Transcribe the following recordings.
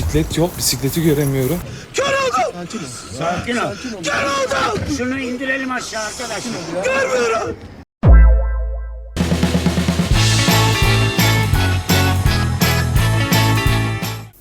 Bisiklet yok. Bisikleti göremiyorum. Sakin ol. Şunu indirelim aşağı arkadaşlar.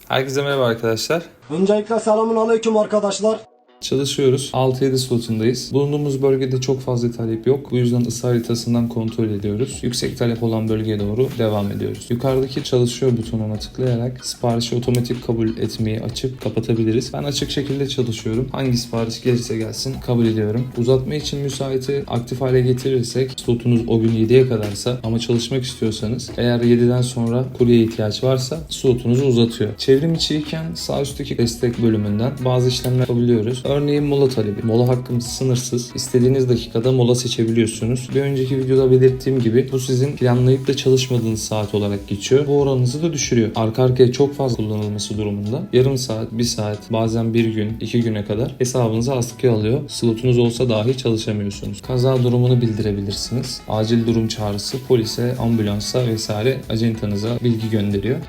Herkese merhaba arkadaşlar. Öncelikle selamun aleyküm arkadaşlar. Çalışıyoruz. 6-7 slotundayız. Bulunduğumuz bölgede çok fazla talep yok. Bu yüzden ısı haritasından kontrol ediyoruz. Yüksek talep olan bölgeye doğru devam ediyoruz. Yukarıdaki çalışıyor butonuna tıklayarak siparişi otomatik kabul etmeyi açıp kapatabiliriz. Ben açık şekilde çalışıyorum. Hangi sipariş gelirse gelsin kabul ediyorum. Uzatma için müsaiti aktif hale getirirsek slotunuz o gün 7'ye kadarsa ama çalışmak istiyorsanız eğer 7'den sonra kuryeye ihtiyaç varsa slotunuzu uzatıyor. Çevrim içiyken sağ üstteki destek bölümünden bazı işlemler yapabiliyoruz. Örneğin mola talebi. Mola hakkımız sınırsız. İstediğiniz dakikada mola seçebiliyorsunuz. Bir önceki videoda belirttiğim gibi bu sizin planlayıp da çalışmadığınız saat olarak geçiyor. Bu oranınızı da düşürüyor. Arka arkaya çok fazla kullanılması durumunda yarım saat, bir saat, bazen bir gün, iki güne kadar hesabınızı askıya alıyor. Slotunuz olsa dahi çalışamıyorsunuz. Kaza durumunu bildirebilirsiniz. Acil durum çağrısı polise, ambulansa vesaire acentanıza bilgi gönderiyor.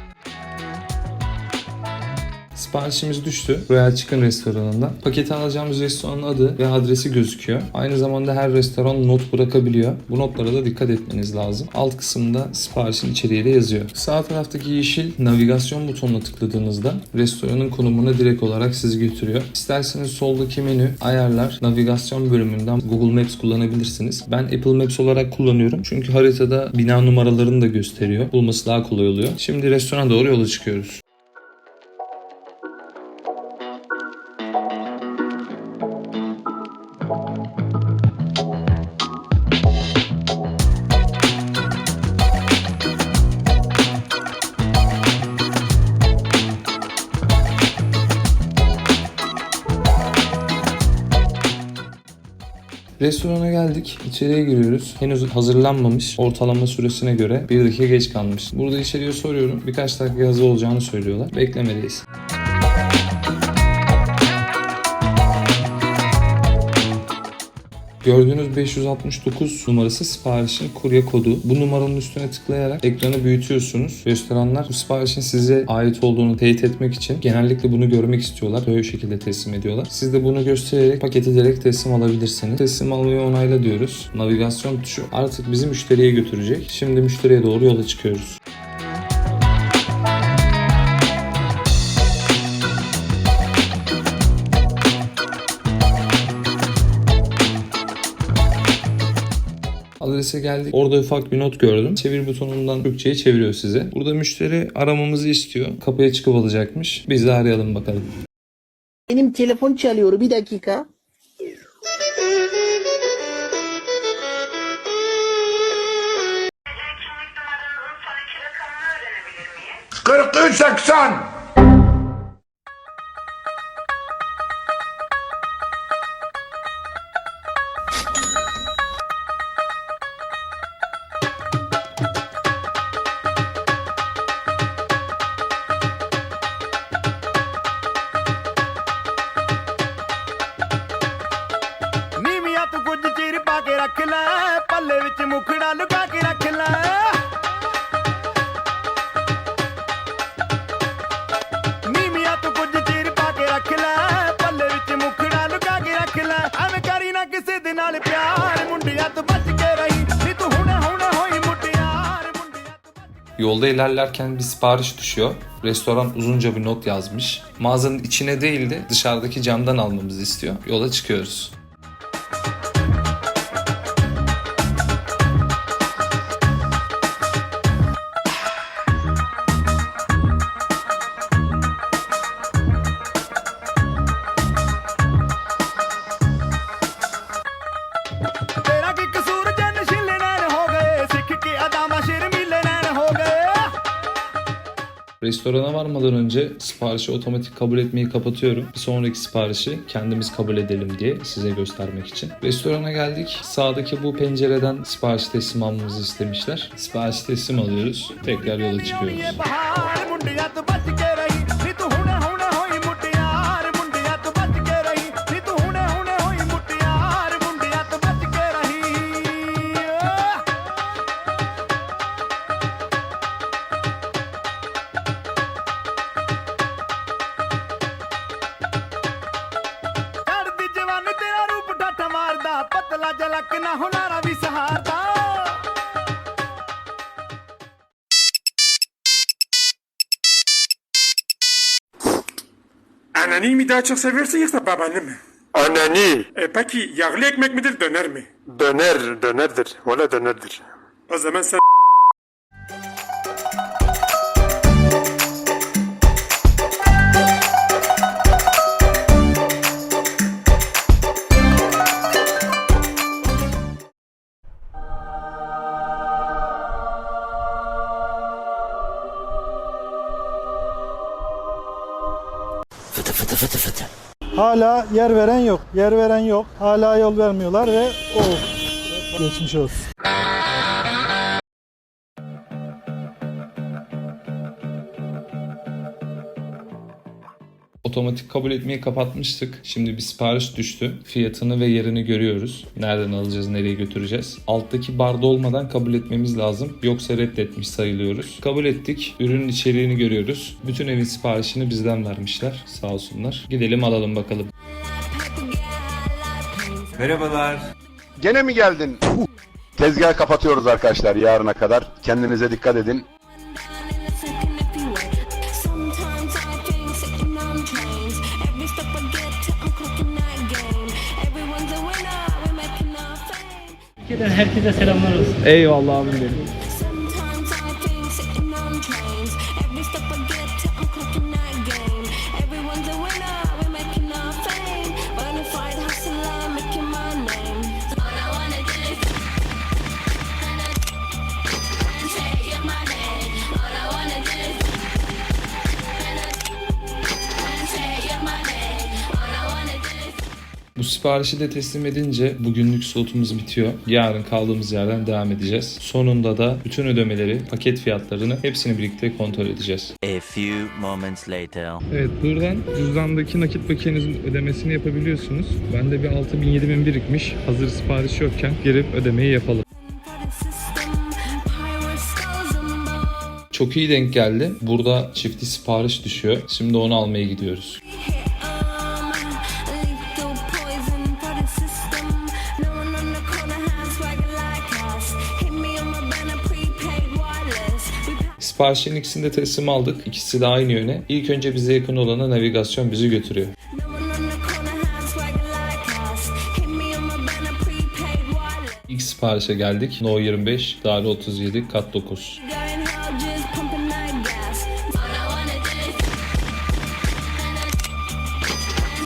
Siparişimiz düştü. Royal Chicken restoranından. Paketi alacağımız restoranın adı ve adresi gözüküyor. Aynı zamanda her restoran not bırakabiliyor. Bu notlara da dikkat etmeniz lazım. Alt kısımda siparişin içeriği de yazıyor. Sağ taraftaki yeşil navigasyon butonuna tıkladığınızda restoranın konumuna direkt olarak sizi götürüyor. İsterseniz soldaki menü, ayarlar, navigasyon bölümünden Google Maps kullanabilirsiniz. Ben Apple Maps olarak kullanıyorum. Çünkü haritada bina numaralarını da gösteriyor. Bulması daha kolay oluyor. Şimdi restorana doğru yola çıkıyoruz. Restorana geldik. İçeriye giriyoruz. Henüz hazırlanmamış. Ortalama süresine göre bir dakika geç kalmış. Burada içeriye soruyorum. Birkaç dakika hazır olacağını söylüyorlar. Beklemedeyiz. Gördüğünüz 569 numarası siparişin kurye kodu. Bu numaranın üstüne tıklayarak ekranı büyütüyorsunuz. Restoranlar bu siparişin size ait olduğunu teyit etmek için genellikle bunu görmek istiyorlar. Böyle şekilde teslim ediyorlar. Siz de bunu göstererek paketi direkt teslim alabilirsiniz. Teslim almayı onayla diyoruz. Navigasyon tuşu artık bizi müşteriye götürecek. Şimdi müşteriye doğru yola çıkıyoruz. Adrese geldik. Orada ufak bir not gördüm. Çevir butonundan Türkçe'ye çeviriyor size. Burada müşteri aramamızı istiyor. Kapıya çıkıp alacakmış. Biz de arayalım bakalım. Benim telefon çalıyor bir dakika. numaranın son iki Yolda ilerlerken bir sipariş düşüyor. Restoran uzunca bir not yazmış. Mağazanın içine değil de dışarıdaki camdan almamızı istiyor. Yola çıkıyoruz. Restorana varmadan önce siparişi otomatik kabul etmeyi kapatıyorum. Bir sonraki siparişi kendimiz kabul edelim diye size göstermek için. Restorana geldik. Sağdaki bu pencereden sipariş teslim almamızı istemişler. Sipariş teslim alıyoruz. Tekrar yola çıkıyoruz. Anneanneyi mi daha çok seviyorsun yoksa babanı mı? Anani. E peki yağlı ekmek midir döner mi? Döner, dönerdir. Valla dönerdir. O zaman sen Hala yer veren yok. Yer veren yok. Hala yol vermiyorlar ve o geçmiş olsun. Otomatik kabul etmeyi kapatmıştık. Şimdi bir sipariş düştü. Fiyatını ve yerini görüyoruz. Nereden alacağız, nereye götüreceğiz. Alttaki barda olmadan kabul etmemiz lazım. Yoksa reddetmiş sayılıyoruz. Kabul ettik. Ürünün içeriğini görüyoruz. Bütün evin siparişini bizden vermişler. Sağ olsunlar. Gidelim alalım bakalım. Gene mi geldin? Tezgahı kapatıyoruz arkadaşlar yarına kadar. Kendinize dikkat edin. Fame. Herkese selamlar olsun. Eyvallah abim benim. Siparişi de teslim edince bugünlük slotumuz bitiyor. Yarın kaldığımız yerden devam edeceğiz. Sonunda da bütün ödemeleri, paket fiyatlarını hepsini birlikte kontrol edeceğiz. A few moments later. Evet buradan cüzdandaki nakit makinenizin ödemesini yapabiliyorsunuz. Bende bir 6000 7000 birikmiş. Hazır sipariş yokken girip ödemeyi yapalım. Çok iyi denk geldi. Burada çiftli sipariş düşüyor. Şimdi onu almaya gidiyoruz. Siparişin ikisini de teslim aldık. İkisi de aynı yöne. İlk önce bize yakın olana navigasyon bizi götürüyor. İlk siparişe geldik. No 25, daire 37, kat 9.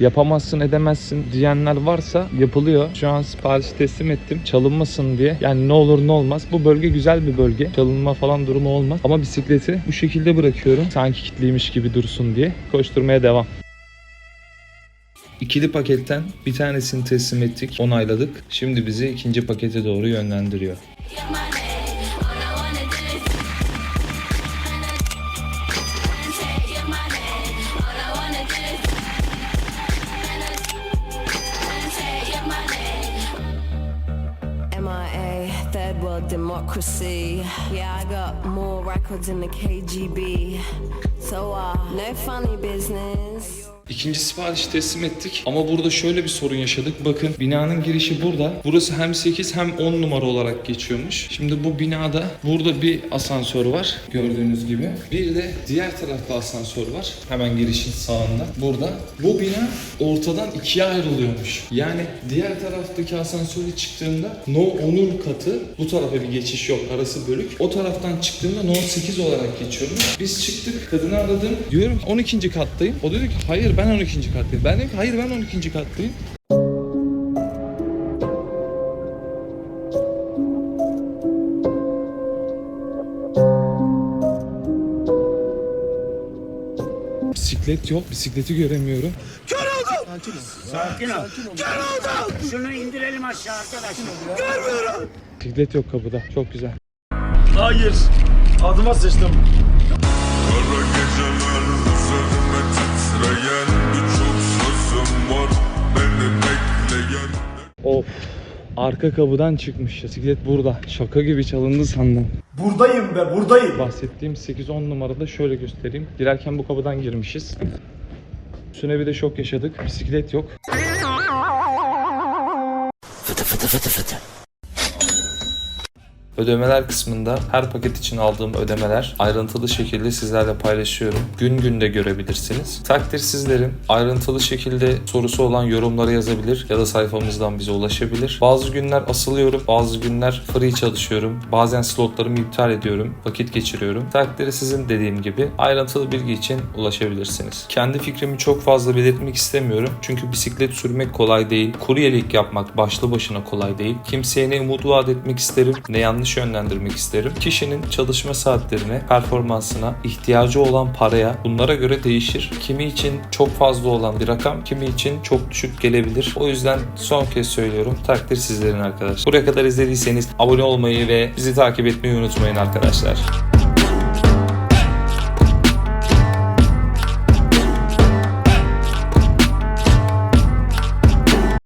Yapamazsın edemezsin diyenler varsa yapılıyor. Şu an siparişi teslim ettim. Çalınmasın diye. Yani ne olur ne olmaz. Bu bölge güzel bir bölge. Çalınma falan durumu olmaz. Ama bisikleti bu şekilde bırakıyorum. Sanki kilitliymiş gibi dursun diye. Koşturmaya devam. İkili paketten bir tanesini teslim ettik, onayladık. Şimdi bizi ikinci pakete doğru yönlendiriyor. Democracy. Yeah, I got more records in the KGB. So, uh, no funny business. İkinci siparişi teslim ettik ama burada şöyle bir sorun yaşadık. Bakın binanın girişi burada. Burası hem 8 hem 10 numara olarak geçiyormuş. Şimdi bu binada burada bir asansör var gördüğünüz gibi. Bir de diğer tarafta asansör var. Hemen girişin sağında. Burada. Bu bina ortadan ikiye ayrılıyormuş. Yani diğer taraftaki asansöre çıktığında No Onur katı bu tarafa bir geçiş yok. Arası bölük. O taraftan çıktığımda No 8 olarak geçiyormuş. Biz çıktık. Kadını aradım. Diyorum ki 12. kattayım. O dedi ki hayır ben 12. kattayım. Ben dedim ki hayır ben 12. kattayım. Bisiklet yok. Bisikleti göremiyorum. Sakin ol. Kör oldum. Şunu indirelim aşağı arkadaşlar. Bisiklet yok kapıda. Çok güzel. Hayır. Adıma sıçtım. Kara geceler üzerime titreyen Birçok sözüm var beni bekleyen Of. Arka kapıdan çıkmış. Bisiklet burada. Şaka gibi çalındı sandım. Buradayım be buradayım. Bahsettiğim 8-10 numarada şöyle göstereyim. Girerken bu kapıdan girmişiz. Üstüne bir de şok yaşadık. Bisiklet yok. Ödemeler kısmında her paket için aldığım ödemeler ayrıntılı şekilde sizlerle paylaşıyorum. Gün günde görebilirsiniz. Takdir sizlerin ayrıntılı şekilde sorusu olan yorumlara yazabilir ya da sayfamızdan bize ulaşabilir. Bazı günler asılıyorum, bazı günler free çalışıyorum. Bazen slotlarımı iptal ediyorum, vakit geçiriyorum. Takdiri sizin dediğim gibi ayrıntılı bilgi için ulaşabilirsiniz. Kendi fikrimi çok fazla belirtmek istemiyorum. Çünkü bisiklet sürmek kolay değil. Kuryelik yapmak başlı başına kolay değil. Kimseye ne umut vaat etmek isterim ne yanlış yönlendirmek isterim. Kişinin çalışma saatlerine, performansına, ihtiyacı olan paraya bunlara göre değişir. Kimi için çok fazla olan bir rakam, kimi için çok düşük gelebilir. O yüzden son kez söylüyorum. Takdir sizlerin arkadaşlar. Buraya kadar izlediyseniz abone olmayı ve bizi takip etmeyi unutmayın arkadaşlar.